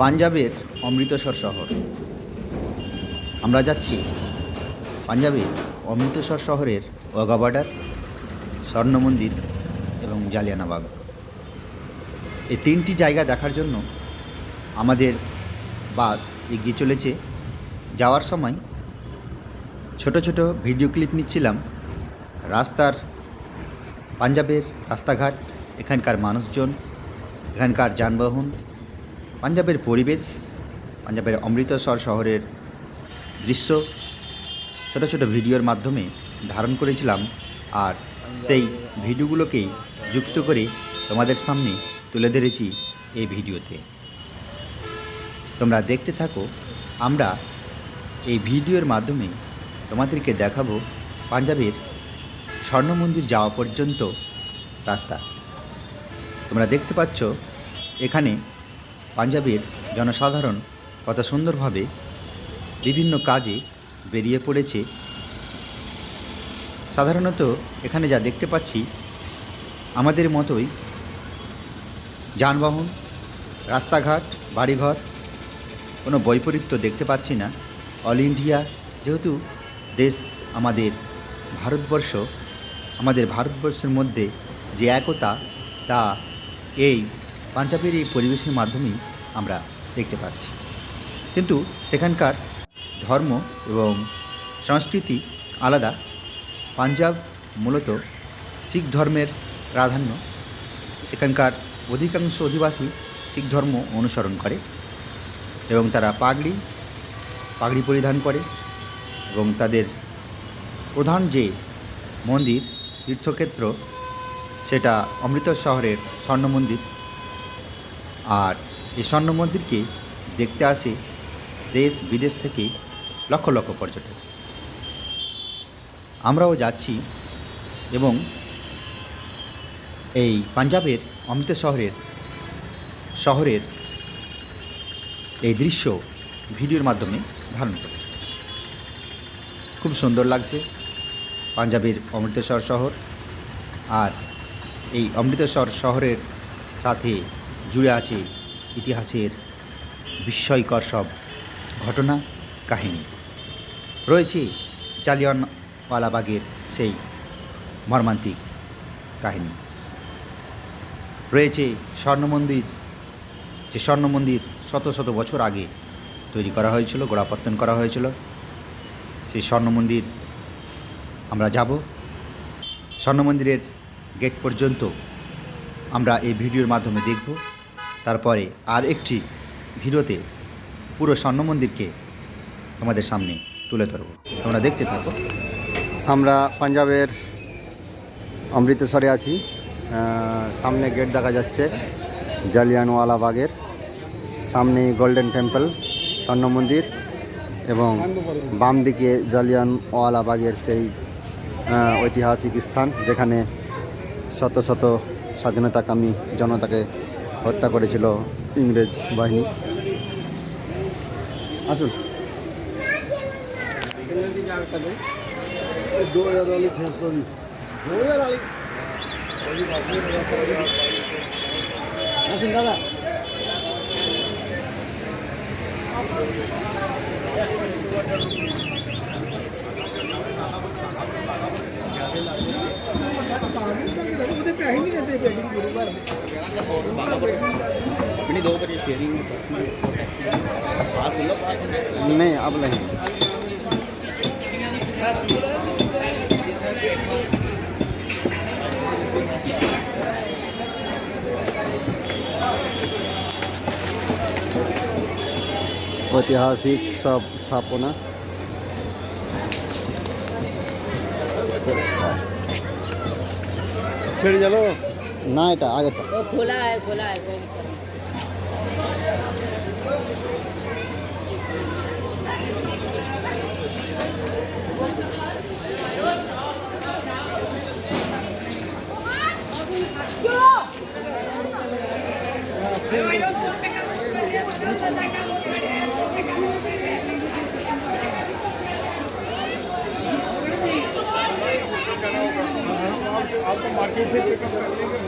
পাঞ্জাবের অমৃতসর শহর। আমরা যাচ্ছি পাঞ্জাবের অমৃতসর শহরের ওয়াঘা বর্ডার স্বর্ণ মন্দির এবং জালিয়ানাবাগ। এই তিনটি জায়গা দেখার জন্য আমাদের বাস এগিয়ে চলেছে। যাওয়ার সময় ছোট ছোট ভিডিও ক্লিপ নিচ্ছিলাম। রাস্তার পাঞ্জাবের রাস্তাঘাট, এখানকার মানুষজন, এখানকার যানবাহন পাঞ্জাবের পরিবেশ, পাঞ্জাবের অমৃতসর শহরের দৃশ্য, ছোট ছোট ভিডিওর মাধ্যমে ধারণ করেছিলাম আর সেই ভিডিওগুলোকে যুক্ত করে তোমাদের সামনে তুলে ধরেছি এই ভিডিওতে। তোমরা দেখতে থাকো, আমরা এই ভিডিওর মাধ্যমে তোমাদেরকে দেখাবো পাঞ্জাবের স্বর্ণ মন্দির যাওয়া পর্যন্ত রাস্তা। তোমরা দেখতে পাচ্ছ, এখানে পাঞ্জাবের জনসাধারণ কত সুন্দরভাবে বিভিন্ন কাজে বেরিয়ে পড়েছে। সাধারণত এখানে যা দেখতে পাচ্ছি, আমাদের মতোই যানবাহন, রাস্তাঘাট, বাড়িঘর, কোনো বৈপরীত্য দেখতে পাচ্ছি না। অল ইন্ডিয়া, যেহেতু দেশ আমাদের ভারতবর্ষ, আমাদের ভারতবর্ষের মধ্যে যে একতা, তা এই পাঞ্জাবের এই পরিবেশের মাধ্যমেই আমরা দেখতে পাচ্ছি। কিন্তু সেখানকার ধর্ম এবং সংস্কৃতি আলাদা। পাঞ্জাব মূলত শিখ ধর্মের প্রাধান্য। সেখানকার অধিকাংশ অধিবাসী শিখ ধর্ম অনুসরণ করে এবং তারা পাগড়ি পাগড়ি পরিধান করে এবং তাদের প্রধান যে মন্দির, তীর্থক্ষেত্র, সেটা অমৃতসর শহরের স্বর্ণ মন্দির আর এই স্বর্ণ মন্দিরকে দেখতে আসে দেশ, বিদেশ থেকে লক্ষ লক্ষ পর্যটক। আমরাও যাচ্ছি এবং এই পাঞ্জাবের অমৃত শহরের শহরের এই দৃশ্য ভিডিওর মাধ্যমে ধারণ করেছে। খুব সুন্দর লাগছে পাঞ্জাবের অমৃতসর শহর আর এই অমৃতসর শহরের সাথে জুড়ে আছে ইতিহাসের বিস্ময়কর সব ঘটনা, কাহিনী। রয়েছে জালিয়ানওয়ালাবাগের সেই মর্মান্তিক কাহিনী। রয়েছে স্বর্ণ মন্দির যে স্বর্ণ মন্দির শত শত বছর আগে তৈরি করা হয়েছিল, গোড়াপত্তন করা হয়েছিল। সেই স্বর্ণ মন্দির আমরা যাব। স্বর্ণ মন্দিরের গেট পর্যন্ত আমরা এই ভিডিওর মাধ্যমে দেখব। তারপরে আর একটি ভিডিওতে পুরো স্বর্ণ মন্দিরকে তোমাদের সামনে তুলে ধরব। তোমরা দেখতে থাকো। আমরা পাঞ্জাবের অমৃতসরে আছি। সামনে গেট দেখা যাচ্ছে, জালিয়ানওয়ালা বাগের। সামনে গোল্ডেন টেম্পল স্বর্ণ মন্দির এবং বাম দিকে জালিয়ানওয়ালা বাগের সেই ঐতিহাসিক স্থান যেখানে শত শত স্বাধীনতাকামী জনতাকে হত্যা করেছিল ইংরেজ বাহিনী। আসুন। আসুন দাদা। Thank you. अपनी दो बजे शेयरिंग में पर्सनल बात मतलब बात नहीं अब नहीं ঐতিহাসিক সব স্থাপনা ছেড়ে গেল না এটা আগেরটা वो खुला आपको तो मार्केट से पिकअप कर लेंगे।